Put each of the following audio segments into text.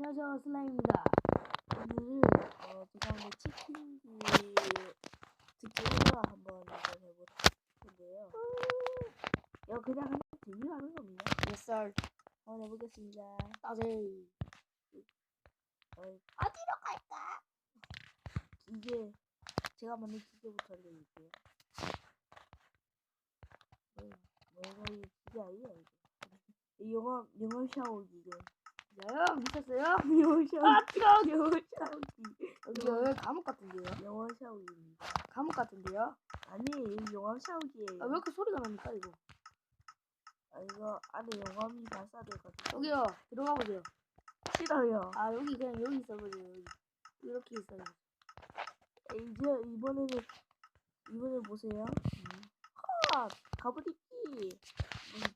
안녕하세요 슬라임입니다. 오늘은 어, 오늘 치킨기 듣기 1화 한번 해볼 텐데요. 이거 그냥 그냥 재미하는 겁니다. Yes sir. 한번 해보겠습니다. 따세. 어, 어디로 갈까? 기계 제가 만든 기계부터 알려드릴게요. 뭐, 뭐가 이 기계 아니야 이거. 이 영화 영화 샤워 기 야 미쳤어요? 샤워기. 아 뜨거워. 샤워기. 여기 여기 감옥 같은데요? 영화 샤워기입니다. 감옥 같은데요? 아니 이 영화 샤워기예요. 아, 왜 이렇게 소리가 납니까 이거? 아, 이거 안에 영감이 발사돼가지고 여기요 들어가 보세요. 싫어요. 아 여기 그냥 여기 있어보세요. 여기. 이렇게 있어요. 아, 이제 이번에는 이번에 보세요. 하 가브리키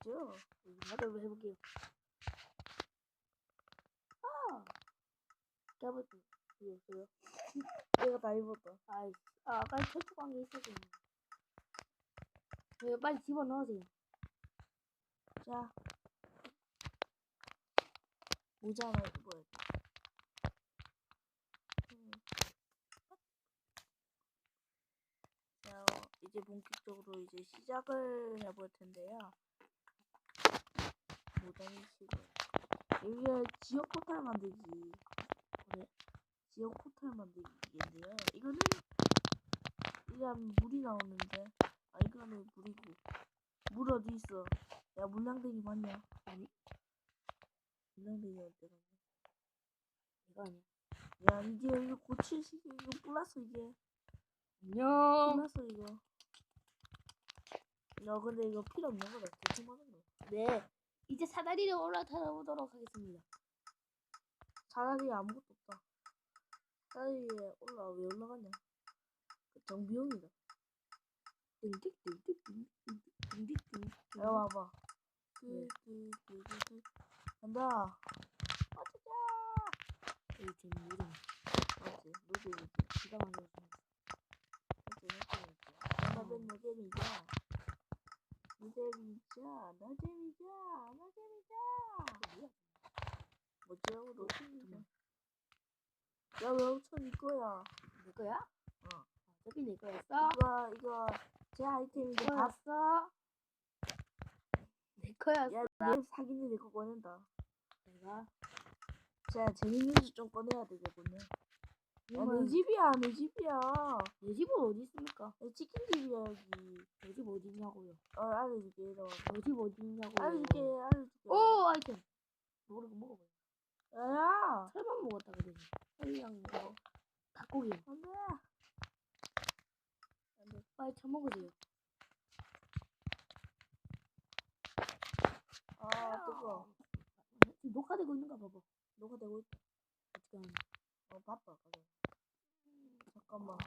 뭐죠? 나도 해볼게요. 아. 여기 없어요. 내가 다 입었다. 아이, 아, 아까 철쭉한 게 있었거든요. 네, 빨리 집어 넣으세요. 자 모자 하나 입어야 돼. 음. 자 어, 이제 본격적으로 이제 시작을 해볼 텐데요. 모자는 싫어. 여기가 지역 포탈 만들기. 그래? 지역 포탈 만들기인데요. 이거는 이건 물이 나오는데 아 이거는 물이고 물 어디 있어? 야 물량댕이 맞냐? 아니. 물량댕이 어디 갔냐? 이거 아니야. 야 이게 이거 고칠 시 이거 플러스 이게 안녕. 플러스 이거. 야 근데 이거 필요 없는 거다. 대충 하는 거. 네. 이제 사다리를 올라타 보도록 하겠습니다. 사다리 아무것도 없다. 사다리에 올라 왜 올라가냐? 그 정비용이다. 야 와봐. 뚜뚜뚜뚜뚜 간다. 맞자. 이 뒷물이 맞지? 물이 이렇게 기가 막혀서 맞지? 맞지? 맞지? 나는 너잼이자 너잼이자 너잼 너 재미자. 야왜 엄청 이거야? 내 거야? 어. 어차피 내 거였어. 이거 이거 제 아이템인데 다 거였어. 내 거였어. 야, 내 사기는 내거 꺼낸다. 내가. 자, 재밌는 거좀 꺼내야 되겠군요. 야, 내 집이야, 내 집이야. 내 집은 어디 있습니까? 내 치킨 집이야, 여기. 내 집 어디 있냐고요? 어, 알려줄게, 이러. 내집 어디 있냐고요? 알려줄게, 알려줄게. 오 아이템. 모르고 먹어봐요. 야, 설만 먹었다 그러지. 설이랑 이거 닭고기. 안 돼. 안 돼. 빨리 처먹으세요. 아, 뜨거. 지금 녹화되고 있는가 봐봐. 너가 되고 있다. 어떻게 하냐. 어, 바빠, 가자. 잠깐만.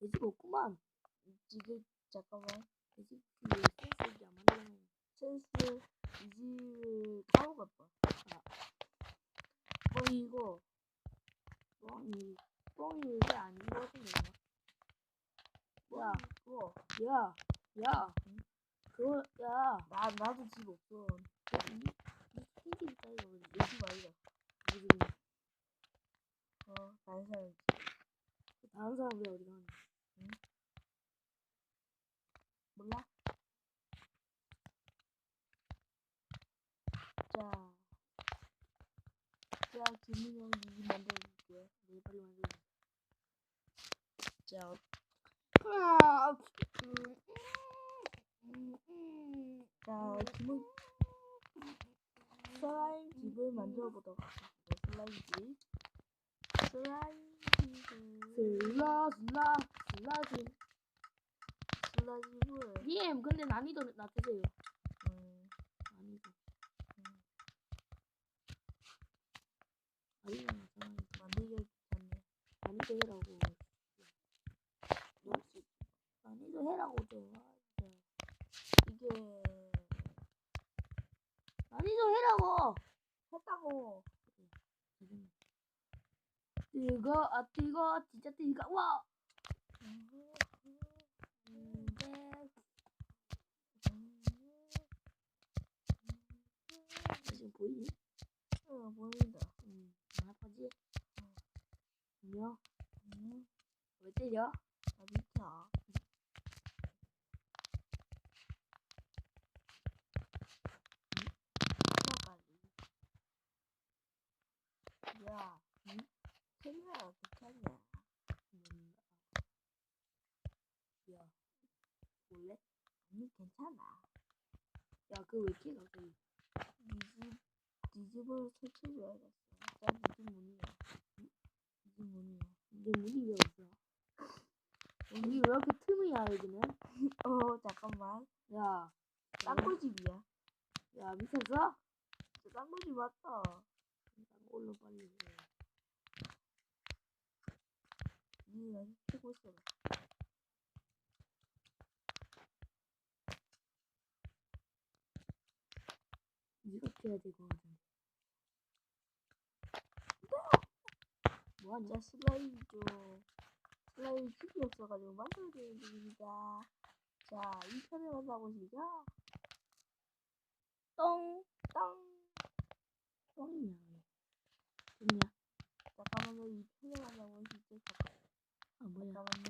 내집 없구만. 지금, 잠깐만. 내집 뒤에 센스 안 만들어. 센스, 이 집을 타고 갔다. 뭐, 이거. 뻥이 뻥이 이게 아닌 거 같은데. 야, 그거. 야, 야. 응? 그거 야. 나, 나도 집 없어. 이, 이 캔디 있다 이거. 내집 아니야. 무슨 어, 다른 사람 다른 사람 왜 어디 가냐? 몰라? 자, 자, 김민영 이 만들어줄게. 네 빨리 만들어. 자, 어, 아, 음, 음, 자, 김은 슬라임 집을 만들어 보도록 하겠습니다. 슬라임 집. 슬라임 집을, 슬라 슬라 슬라지. 슬라임 집을, 님 근데 난이도 낮추세요. 음, 난이도. 음. 저는 만들기 귀찮네. 난이도 해라고. 있- 난이도 해라고 좀. 아. 이게 난이도 해라고. 했다고. 뜨거 아 뜨거 진짜. 음, 음, 음. 지금 보이니? 어, 보인다. 응. 정확하지? 안녕. 응, 왜 때려? 나. 하나까지. 야, 응? 캐리어가 괜찮냐? 음, 야, 볼래? 아니, 괜찮아. 야, 그왜 이렇게 갑자기? 네 집, 네 집을 설치해줘야겠어. 자, 네집 문이야. 네집 문이야. 이제 문이 왜 없어? 문이 왜 이렇게 틈이야, 여기는? 어, 잠깐만. 야, 땅굴집이야. 야, 미쳤어? 저 땅굴집 맞다. 올로 빨리. 해. 니가 쓰고 있어봐. 네가 켜야 될 것 같은데. 자, 슬라임 좀. 슬라임 집이 없어가지고 만들어야 중입니다. 자, 2편을 만나보시죠. 똥, 똥. 왜? 됐냐? 잠깐만요, 2편을 만나보시죠. 아, 뭐야? 잠깐만요.